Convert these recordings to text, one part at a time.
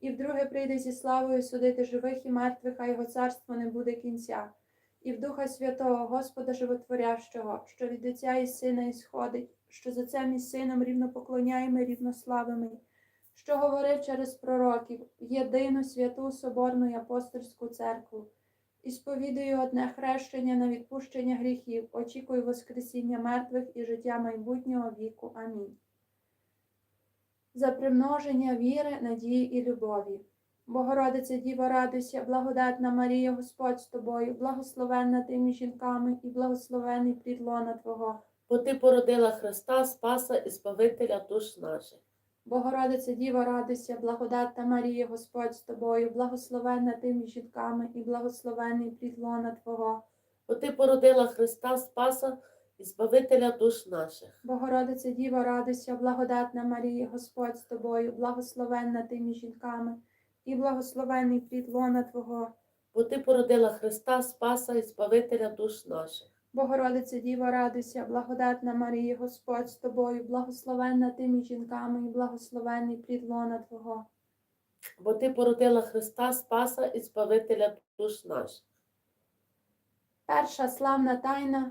і вдруге прийде зі славою судити живих і мертвих, а його царство не буде кінця. І в Духа Святого, Господа Животворящого, що від Отця і Сина ісходить, що за Отцем і Сином рівно поклоняємо, рівно славимо, що говорив через пророків єдину святу Соборну і апостольську церкву, і сповідую одне хрещення на відпущення гріхів, очікую Воскресіння мертвих і життя майбутнього віку. Амінь. За примноження віри, надії і любові. Богородице Діво, радуйся, благодатна Марія, Господь з тобою, благословенна ти між жінками і благословений плід лона Твого. Бо ти породила Христа, Спаса і Збавителя душ наших. Богородице Діво, радуйся, благодатна Марія, Господь з тобою, благословенна ти між жінками і благословений плід лона Твого. Бо ти породила Христа, Спаса і Збавителя душ наших. Богородице Діво, радуйся, благодатна Марія, Господь з тобою, благословенна ти між жінками і благословений плід лона Твого. Бо ти породила Христа, Спаса і Збавителя душ наших. Богородице Діво, радуйся, благодатна Марія, Господь з тобою, благословенна ти між жінками і благословений плід лона Твого. Бо ти породила Христа, Спаса і Збавителя душ наших. Перша славна тайна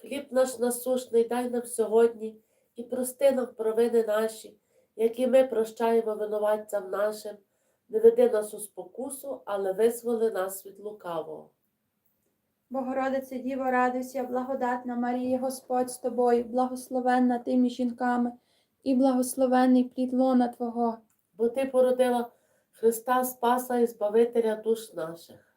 Хліб наш насушний дай нам сьогодні і прости нам провини наші, які ми прощаємо винуватцям нашим. Не веди нас у спокусу, але визволи нас від лукавого. Богородице Діво, радуйся, благодатна Марія, Господь з тобою, благословенна ти між жінками, і благословенний плід лона Твого. Бо ти породила Христа, Спаса і Збавителя душ наших.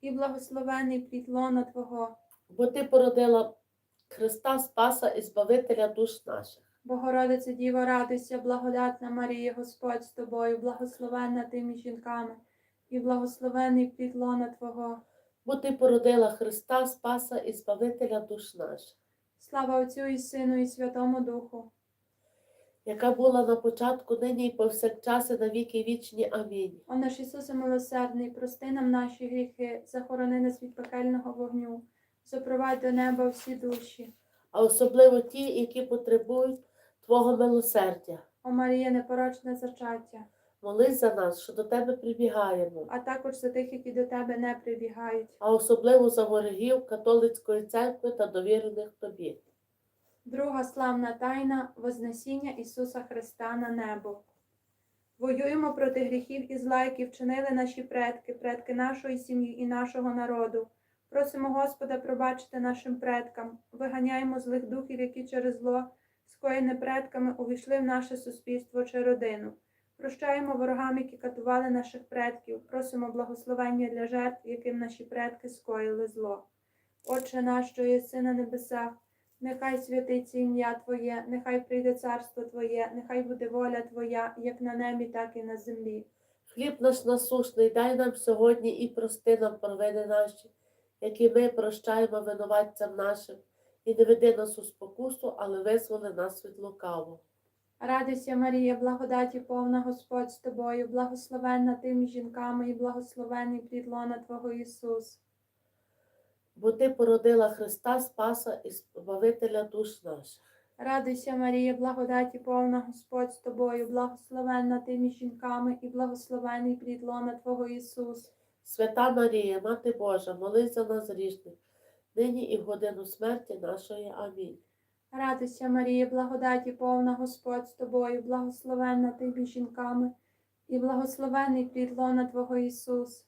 і благословенний плід лона Твого. Бо ти породила Христа, Спаса і Збавителя душ наших. Богородице Діво, радуйся, благодатна Марія, Господь з тобою, благословенна ти між жінками, і благословенний плід лона Твого. Бо ти породила Христа, Спаса і Збавителя душ наших. Слава Отцю і Сину, і Святому Духу. Яка була на початку, нині і повсякчас, і на віки вічні. Амінь. О наш Ісусе милосердний, прости нам наші гріхи, захорони нас від пекельного вогню, запровадь до неба всі душі. А особливо ті, які потребують Твого милосердя. О Марія, непорочне зачаття, Молись за нас, що до Тебе прибігаємо, а також за тих, які до тебе не прибігають. а особливо за ворогів католицької церкви та довірених Тобі. Друга славна тайна Вознесіння Ісуса Христа на небо. Воюємо проти гріхів і зла, які вчинили наші предки, предки нашої сім'ї і нашого народу. Просимо Господа пробачити нашим предкам, виганяємо злих духів, які через зло, скоєне предками, увійшли в наше суспільство чи родину. Прощаємо ворогам, які катували наших предків, просимо благословення для жертв, яким наші предки скоїли зло. Отче наш, що єси на небесах, Нехай святиться ім'я Твоє, нехай прийде царство Твоє, нехай буде воля Твоя, як на небі, так і на землі. Хліб наш насушний дай нам сьогодні і прости нам провини наші, які ми прощаємо винуватцям нашим, і не веди нас у спокусу, але визволи нас від лукавого. Радуйся, Марія, благодаті повна Господь з тобою, благословенна ти між жінками і благословений плід лона Твого Ісус. Бо ти породила Христа Спаса і Збавителя душ наших. Радуйся, Марія, благодаті повна Господь з тобою, благословенна ти між жінками і благословений плід лона Твого Ісус. Свята Марія, Мати Божа, молись за нас грішних, нині і в годину смерті нашої. Амінь. Радуйся, Марія, благодаті повна Господь з тобою, благословенна ти між жінками і благословений плід лона Твого Ісус.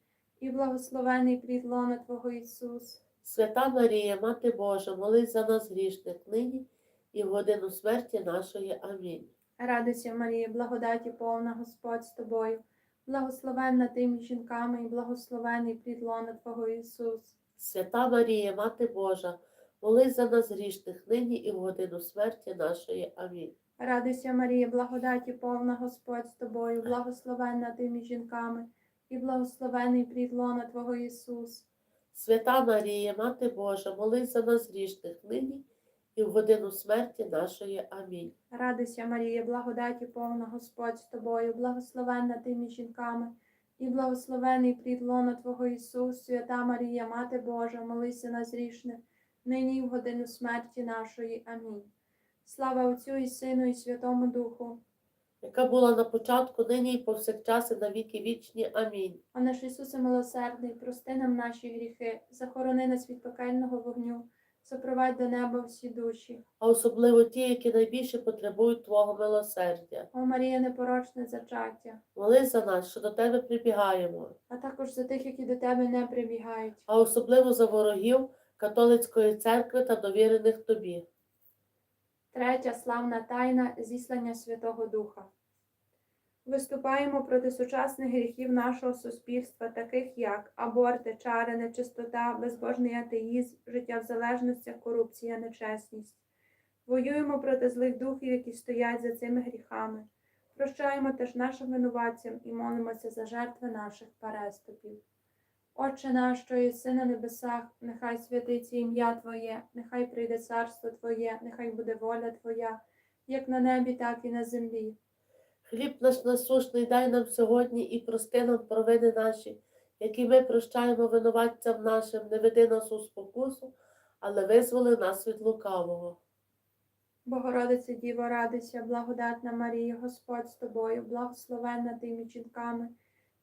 і благословений плід лона Твого Ісус. Свята Марія, Мати Божа, молись за нас грішних, нині і в годину смерті нашої. Амінь. Радуйся, Марія, благодаті повна Господь з тобою, благословенна ти між жінками, і благословений плід лона Твого Ісус. Свята Марія, Мати Божа, молись за нас грішних, нині і в годину смерті нашої. Амінь. Радуйся, Марія, благодаті повна Господь з тобою, благословенна ти між жінками, і благословений плід лона Твого Ісус. Свята Марія, Мати Божа, молись за нас грішних, нині і в годину смерті нашої. Амінь. Радуйся, Марія, благодаті повна Господь з тобою, благословенна ти між жінками, і благословений плід лона Твого Ісус, свята Марія, Мати Божа, молися нас грішних, нині і в годину смерті нашої. Амінь. Слава Отцю і Сину, і Святому Духу. Яка була на початку, нині і повсякчас, і на віки вічні. Амінь. О наш Ісусе милосердний, прости нам наші гріхи, захорони нас від пекельного вогню, запровадь до неба всі душі. А особливо ті, які найбільше потребують Твого милосердя. О Марія, непорочне зачаття, Молись за нас, що до Тебе прибігаємо, а також за тих, які до тебе не прибігають. а особливо за ворогів католицької церкви та довірених Тобі. Третя славна тайна зіслання Святого Духа. Виступаємо проти сучасних гріхів нашого суспільства, таких як аборти, чари, нечистота, безбожний атеїзм, життя в залежностях, корупція, нечесність. Воюємо проти злих духів, які стоять за цими гріхами. Прощаємо теж нашим винуватцям і молимося за жертви наших переступів. Отче наш, що єси на небесах, нехай святиться ім'я Твоє, нехай прийде царство Твоє, нехай буде воля Твоя, як на небі, так і на землі. Хліб наш насушний дай нам сьогодні і прости нам провини наші, які ми прощаємо винуватцям нашим, не веди нас у спокусу, але визволи нас від лукавого. Богородице Діво, радуйся, благодатна Марія, Господь з тобою, благословенна ти між жінками,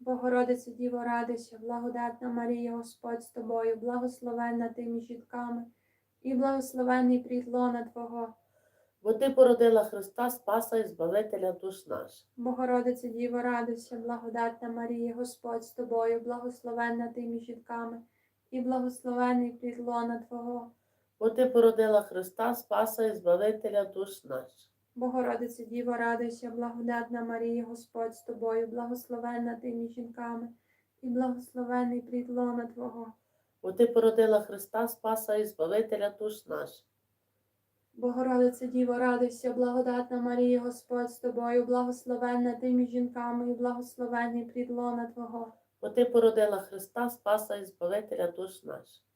Богородице Діво, радуйся, благодатна Марія, Господь з тобою, благословенна ти між жінками, і благословений плід лона Твого. Бо ти породила Христа, Спаса і Збавителя душ наших. Богородице Діво, радуйся, благодатна Марія, Господь з тобою, благословенна ти між жінками, і благословений плід лона Твого. Бо ти породила Христа, Спаса і Збавителя душ наших. Богородице Діво, радуйся, благодатна Марія, Господь з тобою, благословенна ти між жінками, і благословений плід лона Твого. Бо ти породила Христа, Спаса і Збавителя душ наших. Богородице Діво, радуйся, благодатна Марія, Господь з тобою, благословенна ти між жінками, і благословений плід лона Твого. Бо ти породила Христа, Спаса і Збавителя душ наших.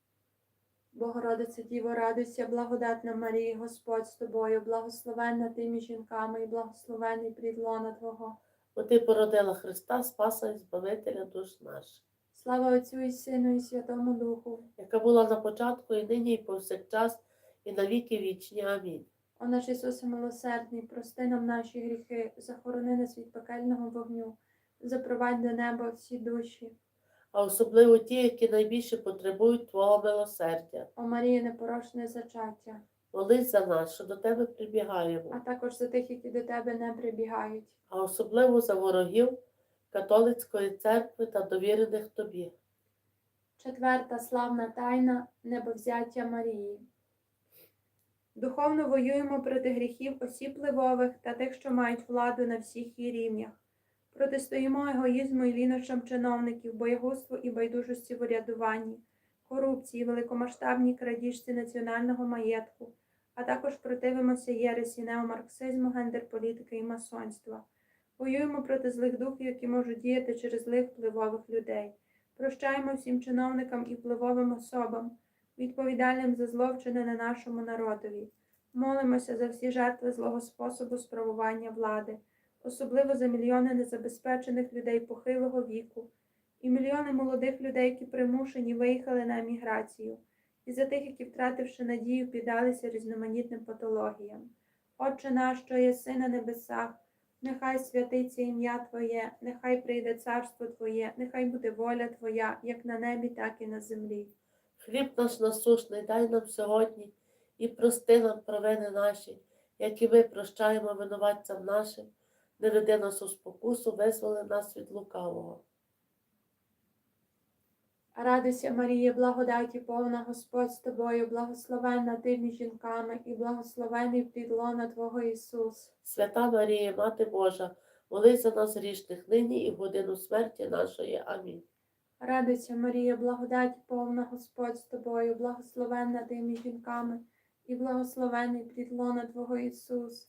Богородице Діво, радуйся, благодатна Марія, Господь з тобою, благословенна ти між жінками, і благословений плід лона Твого. Бо ти породила Христа, Спаса і Збавителя душ наших. Слава Отцю і Сину, і Святому Духу. Яка була на початку, і нині, і повсякчас, і на віки вічні. Амінь. О наш Ісусе милосердний, прости нам наші гріхи, захорони нас від пекельного вогню, запровадь до неба всі душі. А особливо ті, які найбільше потребують Твого милосердя. О Марія, непорочне зачаття, Молись за нас, що до тебе прибігаємо, а також за тих, які до тебе не прибігають. а особливо за ворогів католицької церкви та довірених тобі. Четверта славна тайна небовзяття Марії. Духовно воюємо проти гріхів осіб впливових та тих, що мають владу на всіх її рівнях. Протистоїмо егоїзму і лінощам чиновників, боягузтву і байдужості в урядуванні, корупції, великомасштабній крадіжці національного маєтку, а також противимося єресі, неомарксизму, гендерполітики і масонства. Воюємо проти злих духів, які можуть діяти через злих впливових людей. Прощаємо всім чиновникам і впливовим особам, відповідальним за зло вчинене нашому народові. Молимося за всі жертви злого способу справування влади, особливо за мільйони незабезпечених людей похилого віку і мільйони молодих людей, які примушені виїхали на еміграцію, і за тих, які, втративши надію, піддалися різноманітним патологіям. Отче наш, що єси на небесах, Нехай святиться ім'я Твоє, нехай прийде царство Твоє, нехай буде воля Твоя, як на небі, так і на землі. Хліб наш насушний дай нам сьогодні і прости нам провини наші, як і ми прощаємо винуватцям нашим, не веди нас у спокусу, визволи нас від лукавого. Радуйся, Марія, благодаті повна Господь з тобою, благословенна ти між жінками, і благословений плід лона Твого Ісус. Свята Марія, Мати Божа, молись за нас грішних нині і в годину смерті нашої. Амінь. Радуйся, Марія, благодаті повна Господь з тобою, благословенна ти між жінками, і благословений плід лона Твого Ісус.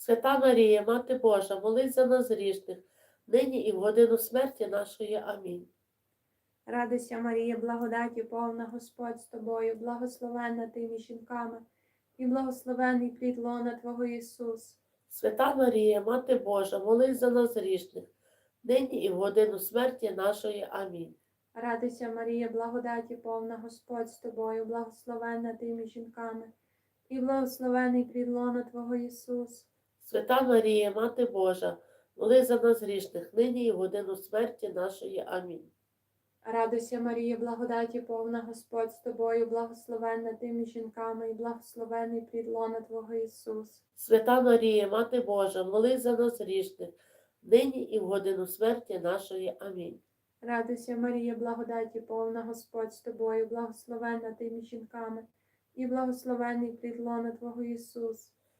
Свята Марія, Мати Божа, молись за нас грішних, нині і в годину смерті нашої. Амінь. Радуйся, Марія, благодаті повна Господь з тобою, благословенна ти між жінками, і благословений плід лона Твого Ісус. Свята Марія, Мати Божа, молись за нас грішних, нині і в годину смерті нашої. Амінь. Радуйся, Марія, благодаті повна Господь з тобою, благословенна ти між жінками, і благословений плід лона Твого Ісус. Свята Марія, Мати Божа, моли за нас грішних, нині і в годину смерті нашої. Амінь. Радуйся, Марія, благодаті повна Господь з тобою, благословенна ти між жінками, і благословений плід лона Твого Ісус. Свята Марія, Мати Божа, моли за нас грішних, нині і в годину смерті нашої. Амінь. Радуйся, Марія, благодаті повна Господь з тобою, благословенна ти між жінками, і благословений плід лона Твого Ісус.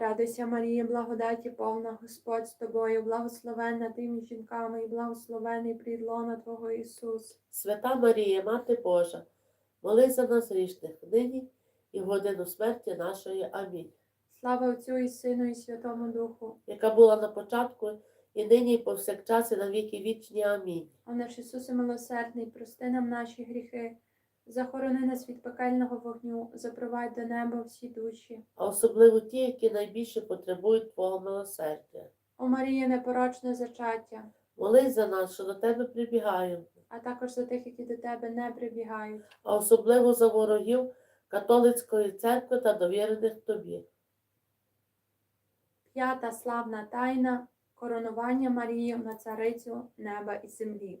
Радуйся, Марія, благодаті повна Господь з тобою, благословенна ти між жінками, і благословений плід лона Твого Ісус. Свята Марія, Мати Божа, моли за нас грішних, нині і в годину смерті нашої. Амінь. Слава Отцю і Сину, і Святому Духу. Яка була на початку, і нині, і повсякчас, і на віки вічні. Амінь. О наш Ісусе милосердний, прости нам наші гріхи, захорони нас від пекельного вогню, запровадь до неба всі душі. А особливо ті, які найбільше потребують Твого милосердя. О Марія, непорочне зачаття, Молись за нас, що до тебе прибігаємо, а також за тих, які до тебе не прибігають. а особливо за ворогів католицької церкви та довірених тобі. П'ята славна тайна коронування Марії на царицю неба і землі.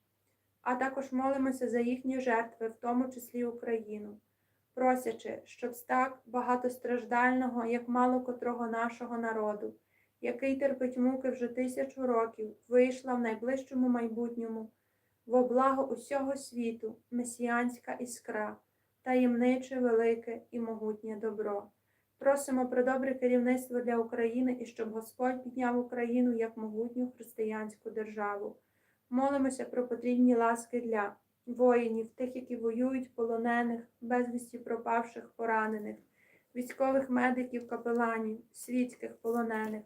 а також молимося за їхні жертви, в тому числі Україну, просячи, щоб з так багатостраждального, як мало котрого нашого народу, який терпить муки вже тисячу років, вийшла в найближчому майбутньому во благо усього світу месіанська іскра, таємниче, велике і могутнє добро. Просимо про добре керівництво для України і щоб Господь підняв Україну як могутню християнську державу. Молимося про потрібні ласки для воїнів, тих, які воюють, полонених, безвісті пропавших, поранених, військових медиків, капеланів, світських полонених,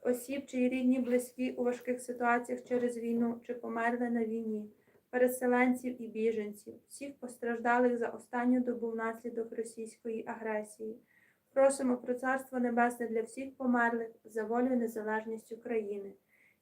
осіб, чиї рідні близькі у важких ситуаціях через війну чи померли на війні, переселенців і біженців, всіх постраждалих за останню добу внаслідок російської агресії. Просимо про Царство Небесне для всіх померлих за волю і незалежність України.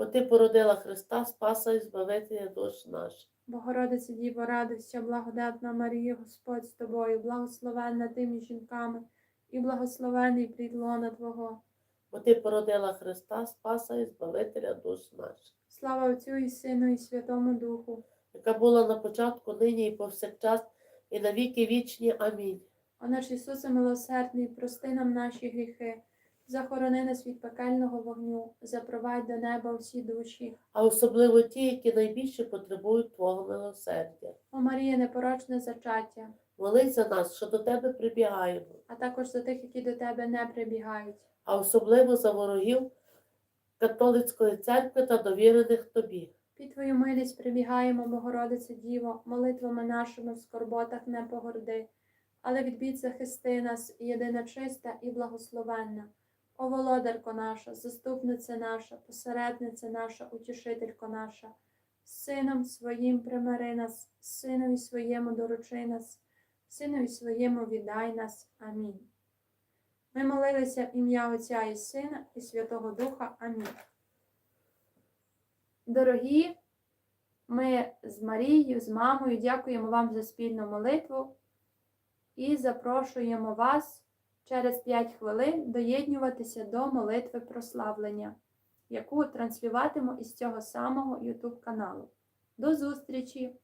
Бо ти породила Христа Спаса і Збавителя душ наших. Богородице Діво, радуйся, благодатна Марія, Господь з тобою, благословенна ти між жінками, і благословений плід лона Твого. Бо ти породила Христа Спаса і Збавителя душ наших. Слава Отцю і Сину, і Святому Духу. яка була на початку, нині і повсякчас, і на віки вічні. Амінь. О наш Ісусе милосердний, прости нам наші гріхи, захорони нас від пекельного вогню, запровадь до неба всі душі. А особливо ті, які найбільше потребують Твого милосердя. О Марія, непорочне зачаття, Молись за нас, що до тебе прибігаємо, а також за тих, які до тебе не прибігають. а особливо за ворогів католицької церкви та довірених тобі. Під Твою милість прибігаємо, Богородице Діво, молитвами нашими в скорботах не погорди, але від бід захисти нас, єдина чиста і благословенна. О володарко наша, заступниця наша, посередниця наша, утішителько наша, сином своїм примири нас, синові своєму доручи нас, синові своєму віддай нас. Амінь. Ми молилися в ім'я Отця і Сина і Святого Духа. Амінь. Дорогі, ми з Марією, з мамою дякуємо вам за спільну молитву і запрошуємо вас через 5 хвилин доєднюватися до молитви прославлення, яку транслюватиму із цього самого YouTube каналу. До зустрічі!